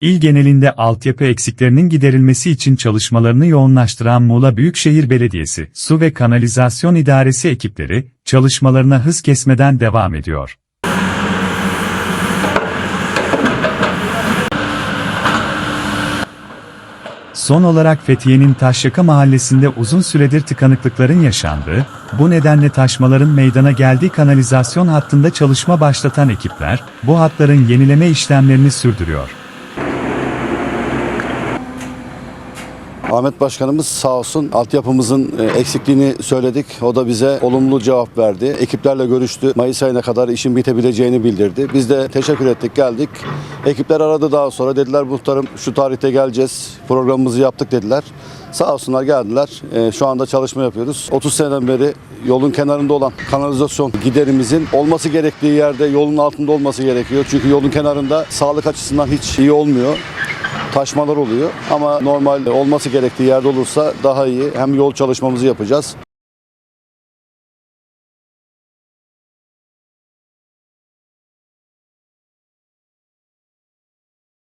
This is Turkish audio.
İl genelinde altyapı eksiklerinin giderilmesi için çalışmalarını yoğunlaştıran Muğla Büyükşehir Belediyesi, Su ve Kanalizasyon İdaresi ekipleri, çalışmalarına hız kesmeden devam ediyor. Son olarak Fethiye'nin Taşyaka mahallesinde uzun süredir tıkanıklıkların yaşandığı, bu nedenle taşmaların meydana geldiği kanalizasyon hattında çalışma başlatan ekipler, bu hatların yenileme işlemlerini sürdürüyor. Ahmet Başkanımız sağ olsun altyapımızın e, eksikliğini söyledik. O da bize olumlu cevap verdi. Ekiplerle görüştü. Mayıs ayına kadar işin bitebileceğini bildirdi. Biz de teşekkür ettik geldik. Ekipler aradı daha sonra dediler muhtarım şu tarihte geleceğiz. Programımızı yaptık dediler. Sağ olsunlar geldiler. E, şu anda çalışma yapıyoruz. 30 seneden beri yolun kenarında olan kanalizasyon giderimizin olması gerektiği yerde yolun altında olması gerekiyor. Çünkü yolun kenarında sağlık açısından hiç iyi olmuyor taşmalar oluyor. Ama normal olması gerektiği yerde olursa daha iyi. Hem yol çalışmamızı yapacağız.